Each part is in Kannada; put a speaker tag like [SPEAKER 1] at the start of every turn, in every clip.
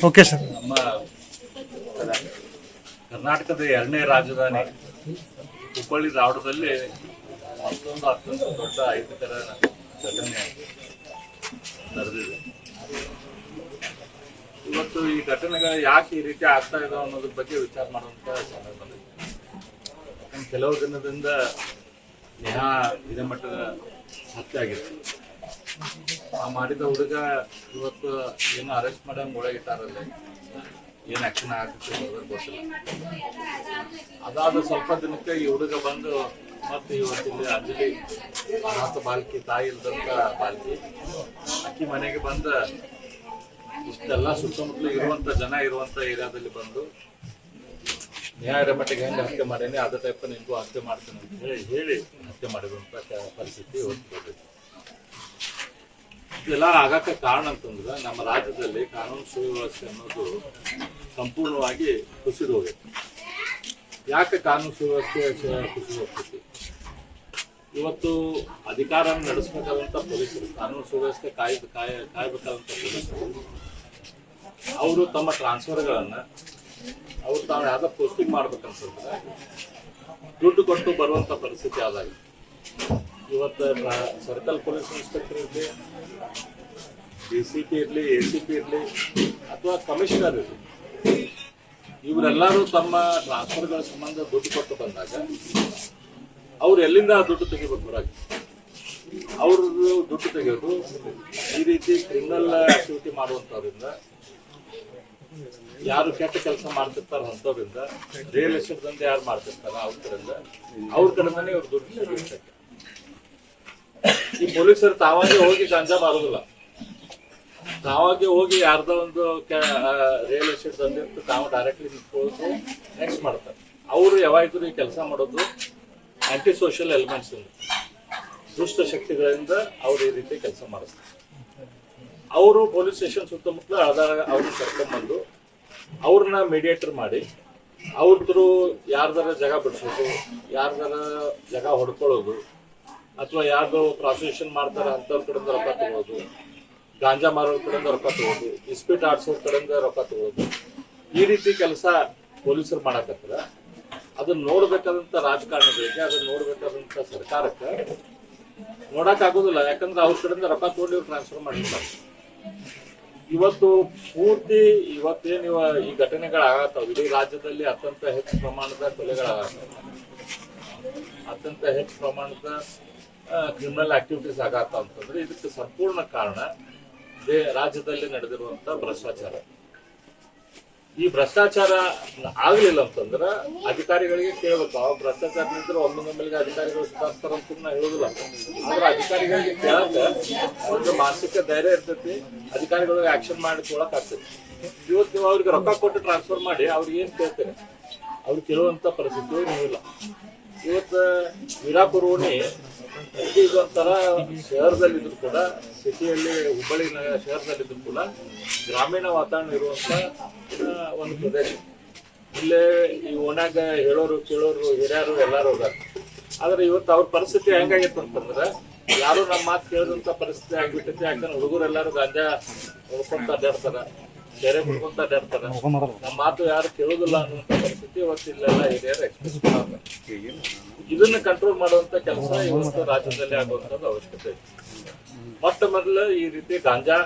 [SPEAKER 1] ಓಕೆ ಸರ್
[SPEAKER 2] ನಮ್ಮ ಕರ್ನಾಟಕದ ಎರಡನೇ ರಾಜಧಾನಿ ಹುಬ್ಬಳ್ಳಿ ಧಾರವಾಡದಲ್ಲಿ ಮತ್ತೊಂದು ಅತ್ಯಂತ ದೊಡ್ಡ ಅಹಿತಕರ ಘಟನೆ ನಡೆದಿದೆ. ಇವತ್ತು ಈ ಘಟನೆಗಳು ಯಾಕೆ ಈ ರೀತಿ ಆಗ್ತಾ ಇದಾವೆ ಅನ್ನೋದ್ರ ಬಗ್ಗೆ ವಿಚಾರ ಮಾಡುವಂತ ಸಮಯ ಬಂದಿದೆ ಕೆಲವು ದಿನದಿಂದ ದಿನ ಇದೇ ಮಟ್ಟದ ಹತ್ಯೆ ಆಗಿತ್ತು ಆ ಮಾಡಿದ ಹುಡುಗ ಇವತ್ತು ಏನು ಅರೆಸ್ಟ್ ಮಾಡಂಗ್ ಒಳಗಿಟ್ಟಾರಲ್ಲ ಏನ್ ಆಕ್ಷನ್ ಆಗುತ್ತೆ ಗೊತ್ತಿಲ್ಲ ಅದಾದ ಸ್ವಲ್ಪ ದಿನಕ್ಕೆ ಈ ಹುಡುಗ ಬಂದು ಮತ್ತೆ ಇವತ್ತಿಲ್ಲಿ ಅಂಜಲಿ, ಅನಾಥ ಬಾಲ್ಕಿ, ತಾಯಿ ಇಲ್ದಂತ ಬಾಲ್ಕಿ, ಅಕ್ಕಿ ಮನೆಗೆ ಬಂದ ಇಷ್ಟೆಲ್ಲ ಸುತ್ತಮುತ್ತಲು ಇರುವಂತ ಜನ ಇರುವಂತ ಏರಿಯಾದಲ್ಲಿ ಬಂದು ನ್ಯಾಯ ಮಟ್ಟಿಗೆ ಹೆಂಗೆ ಹತ್ಯೆ ಮಾಡೇನಿ, ಅದೇ ಟೈಪ್ ನಿಂತು ಹತ್ಯೆ ಮಾಡ್ತೀನಿ ಅಂತ ಹೇಳಿ ಹೇಳಿ ಹತ್ಯೆ ಮಾಡಿದಂತ ಪರಿಸ್ಥಿತಿ ಇವತ್ತು. ಇದೆಲ್ಲ ಆಗಕ್ಕೆ ಕಾರಣ ಅಂತಂದ್ರೆ ನಮ್ಮ ರಾಜ್ಯದಲ್ಲಿ ಕಾನೂನು ಸುವ್ಯವಸ್ಥೆ ಅನ್ನೋದು ಸಂಪೂರ್ಣವಾಗಿ ಕುಸಿದು ಹೋಗೈತಿ ಯಾಕೆ ಕಾನೂನು ಸುವ್ಯವಸ್ಥೆ ಕುಸಿದು ಹೋಗ್ತೈತಿ? ಇವತ್ತು ಅಧಿಕಾರ ನಡೆಸಬೇಕಾದಂತ ಪೊಲೀಸರು, ಕಾನೂನು ಸುವ್ಯವಸ್ಥೆ ಕಾಯ್, ಕಾಯ ಕಾಯ್ಬೇಕಾದಂತ ಪೊಲೀಸರು, ಅವರು ತಮ್ಮ ಟ್ರಾನ್ಸ್ಫರ್ಗಳನ್ನು, ಅವ್ರು ತಾವು ಯಾವುದೋ ಪೋಸ್ಟಿಂಗ್ ಮಾಡ್ಬೇಕಂತಂದ್ರೆ ದುಡ್ಡು ಕೊಟ್ಟು ಬರುವಂತ ಪರಿಸ್ಥಿತಿ ಆದಾಗ. ಇವತ್ತು ಸರ್ಕಲ್ ಪೊಲೀಸ್ ಇನ್ಸ್ಪೆಕ್ಟರ್ ಇರಲಿ, ಡಿ ಸಿ ಪಿ ಇರಲಿ, ಎ ಸಿ ಪಿ ಇರಲಿ, ಅಥವಾ ಕಮಿಷನರ್ ಇರಲಿ, ಇವರೆಲ್ಲರೂ ತಮ್ಮ ಟ್ರಾನ್ಸ್ಫರ್ಗಳ ಸಂಬಂಧ ದುಡ್ಡು ಕೊಟ್ಟು ಬಂದಾಗ ಅವ್ರು ಎಲ್ಲಿಂದ ದುಡ್ಡು ತೆಗಿಬೇಕು ಹೊರಗೆ? ಅವರು ದುಡ್ಡು ತೆಗೆಯೋದು ಈ ರೀತಿ ಕ್ರಿಮಿನಲ್ ಆಕ್ಟಿವಿಟಿ ಮಾಡುವಂಥವ್ರಿಂದ, ಯಾರು ಕೆಟ್ಟ ಕೆಲಸ ಮಾಡ್ತಿರ್ತಾರ ಅಂತವ್ರಿಂದ ರಿಯಲ್ ಎಸ್ಟೇಟ್ ಯಾರು ಮಾಡ್ತಿರ್ತಾರ ಅವ್ರ ಕಡೆಯಿಂದ, ಅವ್ರ ಕಡೆಯಿಂದನೇ ಇವ್ರು ದುಡ್ಡು ತೆಗಿಬೇಕು ಈ ಪೊಲೀಸರು ತಾವಾಗೆ ಹೋಗಿ ಗಾಂಜಾ ಮಾರೋದಿಲ್ಲ. ತಾವಾಗೆ ಹೋಗಿ ಯಾರ್ದೋ ಒಂದು ರಿಯಲ್ ಎಸ್ಟೇಟ್ ಬಂದಿರ್ತು, ತಾವು ಡೈರೆಕ್ಟ್ಲಿ ನಿಂತ್ಕೊಳ್ಳೋದು ನೆಕ್ಸ್ಟ್ ಮಾಡ್ತಾರೆ. ಅವರು ಯಾವಾಗಿದ್ರು ಈ ಕೆಲಸ ಮಾಡೋದು ಆಂಟಿ ಸೋಷಿಯಲ್ ಎಲಿಮೆಂಟ್ಸ್ ದುಷ್ಟ ಶಕ್ತಿಗಳಿಂದ ಅವ್ರು ಈ ರೀತಿ ಕೆಲಸ ಮಾಡಿಸ್ತಾರೆ. ಅವರು ಪೊಲೀಸ್ ಸ್ಟೇಷನ್ ಸುತ್ತಮುತ್ತಲ ಆಧಾರ ಅವ್ರನ್ನ ಕರ್ಕೊಂಡ್ಬಂದು ಅವ್ರನ್ನ ಮೀಡಿಯೇಟರ್ ಮಾಡಿ ಅವ್ರ ಥ್ರೂ ಯಾರ್ದಾರ ಜಾಗ ಬಿಡಿಸೋದು, ಯಾರ್ದಾರ ಜಾಗ ಹೊಡ್ಕೊಳ್ಳೋದು ಅಥವಾ ಯಾರ್ದು ಪ್ರಾಸಿಕ್ಯೂಷನ್ ಮಾಡ್ತಾರ ಅಂತವ್ರ ಕಡೆಯಿಂದ ರೊಕ್ಕ ತಗೊಳ್ಳೋದು ಗಾಂಜಾ ಮಾರೋರ್ ಕಡೆಯಿಂದ ರೊಕ್ಕ ತಗೊಳ್ಳೋದು ಇಸ್ಪೀಟ್ ಆಡ್ಸೋರ್ ಕಡೆಯಿಂದ ರೊಕ್ಕ ತಗೊಳ್ಳೋದು ಈ ರೀತಿ ಕೆಲಸ ಪೊಲೀಸರು ಮಾಡಕತ್ತಾರ. ಅದನ್ನ ನೋಡ್ಬೇಕಾದಂತ ರಾಜಕಾರಣಿಗಳಿಗೆ, ಅದನ್ನ ನೋಡ್ಬೇಕಾದಂತ ಸರ್ಕಾರಕ್ಕೆ ನೋಡಕ್ ಆಗೋದಿಲ್ಲ. ಯಾಕಂದ್ರೆ ಅವ್ರ ಕಡೆಯಿಂದ ರೊಕ್ಕ ತಗೊಂಡು ಟ್ರಾನ್ಸ್ಫರ್ ಮಾಡಿರ್ತಾರೆ ಇವತ್ತು ಪೂರ್ತಿ ಇವತ್ತೇನು ಇವ ಈ ಘಟನೆಗಳಾಗತ್ತಾವ? ಇಡೀ ರಾಜ್ಯದಲ್ಲಿ ಅತ್ಯಂತ ಹೆಚ್ಚು ಪ್ರಮಾಣದ ಕೊಲೆಗಳಾಗತ್ತಾವ. ಅತ್ಯಂತ ಹೆಚ್ಚು ಪ್ರಮಾಣದ ಕ್ರಿಮಿನಲ್ ಆಕ್ಟಿವಿಟೀಸ್ ಆಗತ್ತ ಅಂತಂದ್ರೆ ಇದಕ್ಕೆ ಸಂಪೂರ್ಣ ಕಾರಣ ರಾಜ್ಯದಲ್ಲಿ ನಡೆದಿರುವಂತ ಭ್ರಷ್ಟಾಚಾರ. ಈ ಭ್ರಷ್ಟಾಚಾರ ಆಗ್ಲಿಲ್ಲ ಅಂತಂದ್ರ ಅಧಿಕಾರಿಗಳಿಗೆ ಕೇಳಬೇಕು. ಆ ಭ್ರಷ್ಟಾಚಾರ ನಿಂತರ ಒಮ್ಮಿಂದೊಮ್ಮೆಲಿಗೆ ಅಧಿಕಾರಿಗಳು ಸುಧಾರಿಸ್ತಾರ ಅಂತ ನಾ ಹೇಳುದಿಲ್ಲ. ಆದ್ರೆ ಅಧಿಕಾರಿಗಳಿಗೆ ಕೇಳಕ ಒಂದು ಮಾನಸಿಕ ಧೈರ್ಯ ಇರ್ತೈತಿ. ಅಧಿಕಾರಿಗಳಿಗೆ ಆಕ್ಷನ್ ಮಾಡಿಕೊಳಕ್ ಆಗ್ತೈತಿ. ಇವತ್ತು ನೀವು ಅವ್ರಿಗೆ ರೊಕ್ಕ ಕೊಟ್ಟು ಟ್ರಾನ್ಸ್ಫರ್ ಮಾಡಿ ಅವ್ರಿಗೆ ಏನ್ ಕೇಳ್ತಾರೆ? ಅವ್ರು ಕೇಳುವಂತ ಪರಿಸ್ಥಿತಿ ನೀವಿಲ್ಲ. ಇವತ್ತು ವೀರಾಪುರ ಇದೊಂಥರ ಶಹರದಲ್ಲಿದ್ರು ಕೂಡ, ಸಿಟಿಯಲ್ಲಿ ಹುಬ್ಬಳ್ಳಿ ನಗರ ಶಹರದಲ್ಲಿದ್ರು ಕೂಡ ಗ್ರಾಮೀಣ ವಾತಾವರಣ ಇರುವಂತ ಒಂದು ಪ್ರದೇಶ. ಇಲ್ಲೇ ಈ ಓಣ್ಯಾಗ ಹೇಳೋರು, ಕೇಳೋರು, ಹಿರಿಯರು ಎಲ್ಲರೂ ಅದಾರ ಆದ್ರೆ ಇವತ್ತು ಅವ್ರ ಪರಿಸ್ಥಿತಿ ಹೆಂಗಾಗಿತ್ತು ಅಂತಂದ್ರೆ, ಯಾರು ನಮ್ಮ ಮಾತು ಕೇಳಿದಂತ ಪರಿಸ್ಥಿತಿ ಆಗ್ಬಿಟ್ಟೈತಿ ಯಾಕಂದ್ರೆ ಹುಡುಗರು ಎಲ್ಲರೂ ಗಾಂಜಾ ಹೊಡ್ಕೊಂತ ಅಡ್ಡಾಡ್ತಾರ ಬೇರೆ ಕುಡ್ಕೊಂತ ಇರ್ತಾರೆ. ನಮ್ಮ ಮಾತು ಯಾರು ಕೇಳೋದಿಲ್ಲ ಅನ್ನುವಂತ ಪರಿಸ್ಥಿತಿ ಇವತ್ತು ಇಲ್ಲೆಲ್ಲ ಹಿರಿಯರು ಎಕ್ಸ್ಪ್ರೆಸ್ ಇದನ್ನ ಕಂಟ್ರೋಲ್ ಮಾಡುವಂತ ಕೆಲಸ ಇವತ್ತು ರಾಜ್ಯದಲ್ಲಿ ಆಗುವಂತದ್ದು ಅವಶ್ಯಕತೆ ಇದೆ. ಮೊಟ್ಟ ಮೊದಲು ಈ ರೀತಿ ಗಾಂಜಾ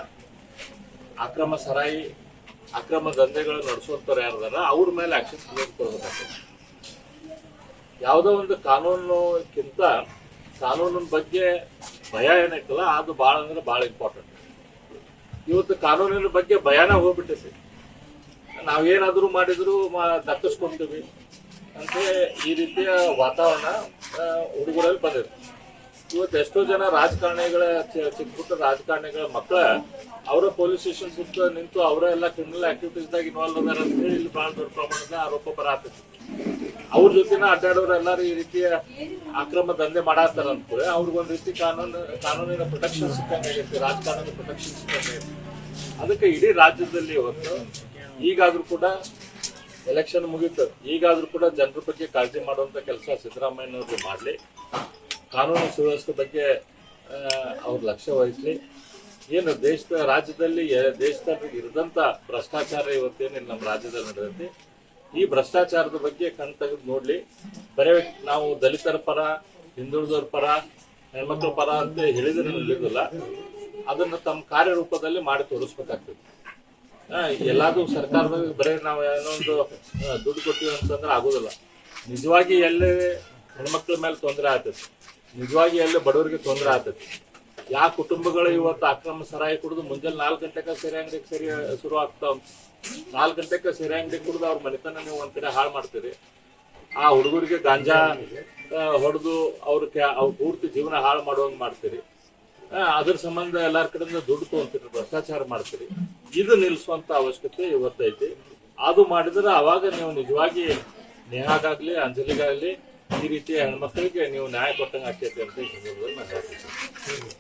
[SPEAKER 2] ಅಕ್ರಮ ಸರಾಯಿ ಅಕ್ರಮ ದಂಧೆಗಳು ನಡೆಸುವಂತವ್ರು ಯಾರದಾರ ಅವ್ರ ಮೇಲೆ ಆಕ್ಷನ್ ತೆಗೆದುಕೊಳ್ಬೇಕಾಗ್ತದೆ ಯಾವುದೋ ಒಂದು ಕಾನೂನುಕ್ಕಿಂತ ಕಾನೂನಿನ ಬಗ್ಗೆ ಭಯ ಏನೈತಲ್ಲ ಅದು ಭಾಳ ಅಂದ್ರೆ ಭಾಳ ಇಂಪಾರ್ಟೆಂಟ್ ಇವತ್ತು ಕಾನೂನಿನ ಬಗ್ಗೆ ಭಯಾನ ಹೋಗ್ಬಿಟ್ಟೈತಿ ನಾವೇನಾದ್ರೂ ಮಾಡಿದ್ರು ದಕ್ಕಿಸ್ಕೊಂತೀವಿ. ಅಂತ ಈ ರೀತಿಯ ವಾತಾವರಣ ಹುಡುಗರಲ್ಲಿ ಬಂದಿದೆ. ಇವತ್ತು ಎಷ್ಟೋ ಜನ ರಾಜಕಾರಣಿಗಳ ಚಿಕ್ಕಪುಟ್ಟ ಚಿಕ್ಕ ಪುಟ್ಟ ರಾಜಕಾರಣಿಗಳ ಮಕ್ಕಳ ಅವರ ಪೊಲೀಸ್ ಸ್ಟೇಷನ್ ಸುತ್ತ ನಿಂತು ಅವರ ಎಲ್ಲ ಕ್ರಿಮಿನಲ್ ಆಕ್ಟಿವಿಟೀಸ್ ದಾಗ ಇನ್ವಾಲ್ವ್ ಅದಾರ ಅಂತ ಇಲ್ಲಿ ಬಹಳ ದೊಡ್ಡ ಪ್ರಮಾಣದ ಆರೋಪ ಬರತೈತಿ ಅವ್ರ ಜೊತೆನ ಅಡ್ಡಾಡೋರು ಎಲ್ಲರೂ ಈ ರೀತಿಯ ಅಕ್ರಮ ದಂಧೆ ಮಾಡಾತಾರ ಅಂದ್ಕೊಳ್ಳಿ ಅವ್ರಿಗೊಂದ್ ರೀತಿ ಕಾನೂನು, ಕಾನೂನಿನ ಪ್ರೊಟೆಕ್ಷನ್ ಸಿಕ್ಕಂಗಾಗೈತಿ, ರಾಜಕಾರಣದ ಪ್ರೊಟೆಕ್ಷನ್ ಸಿಕ್ಕಂಗಾಗೈತಿ. ಅದಕ್ಕೆ ಇಡೀ ರಾಜ್ಯದಲ್ಲಿ ಇವತ್ತು ಈಗಾದ್ರೂ ಕೂಡ ಎಲೆಕ್ಷನ್ ಮುಗೀತು. ಈಗಾದ್ರೂ ಕೂಡ ಜನರ ಬಗ್ಗೆ ಕಾಳಜಿ ಮಾಡುವಂತ ಕೆಲಸ ಸಿದ್ದರಾಮಯ್ಯನವ್ರಿಗೆ ಮಾಡಲಿ. ಕಾನೂನು ಸುವ್ಯವಸ್ಥೆ ಬಗ್ಗೆ ಅವ್ರ ಲಕ್ಷ್ಯ ವಹಿಸಲಿ. ಏನು ದೇಶದ ರಾಜ್ಯದಲ್ಲಿ ದೇಶದ ಇರದಂತ ಭ್ರಷ್ಟಾಚಾರ ಇವತ್ತೇನು ನಮ್ಮ ರಾಜ್ಯದಲ್ಲಿ ನಡೆದೈತಿ. ಈ ಭ್ರಷ್ಟಾಚಾರದ ಬಗ್ಗೆ ಕಣ್ ತೆಗೆದು ನೋಡ್ಲಿ. ಬರೇ ನಾವು ದಲಿತರ ಪರ, ಹಿಂದುಳಿದವ್ರ ಪರ, ಹೆಣ್ಮಕ್ಳ ಪರ ಅಂತ ಹೇಳಿದ್ರೆ ನಿಲ್ಲುದಿಲ್ಲ ಅದನ್ನ ತಮ್ಮ ಕಾರ್ಯರೂಪದಲ್ಲಿ ಮಾಡಿ ತೋರಿಸ್ಬೇಕಾಗ್ತದೆ. ಎಲ್ಲಾದ್ರು ಸರ್ಕಾರದಾಗ ಬರೀ ನಾವು ಏನೋ ಒಂದು ದುಡ್ಡು ಕೊಟ್ಟಿವಿ ಅಂತಂದ್ರೆ ಆಗೋದಿಲ್ಲ. ನಿಜವಾಗಿ ಎಲ್ಲಿ ಹೆಣ್ಮಕ್ಳ ಮೇಲೆ ತೊಂದರೆ ಆಗ್ತೈತಿ ನಿಜವಾಗಿ ಎಲ್ಲಿ ಬಡವರಿಗೆ ತೊಂದರೆ ಆಗ್ತೈತಿ ಯಾವ ಕುಟುಂಬಗಳು ಇವತ್ತು ಅಕ್ರಮ ಸರಾಯಿ ಕುಡಿದು ಮುಂಜಾನೆ ನಾಲ್ಕು ಗಂಟೆಗೆ ಸೆರೆ ಅಂಗಡಿಗೆ ಸರಿ ಶುರು ಆಗ್ತಾವ ನಾಲ್ಕು ಗಂಟೆಗೆ ಸೆರೆ ಅಂಗಡಿಗೆ ಕುಡಿದು ಅವ್ರ ಮನೆತನ ನೀವು ಒಂದ್ ಕಡೆ ಹಾಳು ಮಾಡ್ತೀರಿ. ಆ ಹುಡುಗರಿಗೆ ಗಾಂಜಾ ಹೊಡೆದು ಅವ್ರ ಅವ್ರ ಪೂರ್ತಿ ಜೀವನ ಹಾಳು ಮಾಡುವಂಗೆ ಮಾಡ್ತೀರಿ. ಅದ್ರ ಸಂಬಂಧ ಎಲ್ಲಾರ ಕಡೆಯಿಂದ ದುಡ್ಡು ತಗೊಂತೀರಿ ಭ್ರಷ್ಟಾಚಾರ ಮಾಡ್ತೀರಿ. ಇದು ನಿಲ್ಲಿಸುವಂತ ಅವಶ್ಯಕತೆ ಇವತ್ತೈತಿ. ಅದು ಮಾಡಿದ್ರೆ ಅವಾಗ ನೀವು ನಿಜವಾಗಿ ನೇಹಾಗಾಗ್ಲಿ ಅಂಜಲಿಗಾಗ್ಲಿ, ಈ ರೀತಿಯ ಹೆಣ್ಮಕ್ಳಿಗೆ ನೀವು ನ್ಯಾಯ ಕೊಟ್ಟಂಗೆ ಆಕೈತಿ ಅಂತ ನಾನು ಹೇಳ್ತೀನಿ.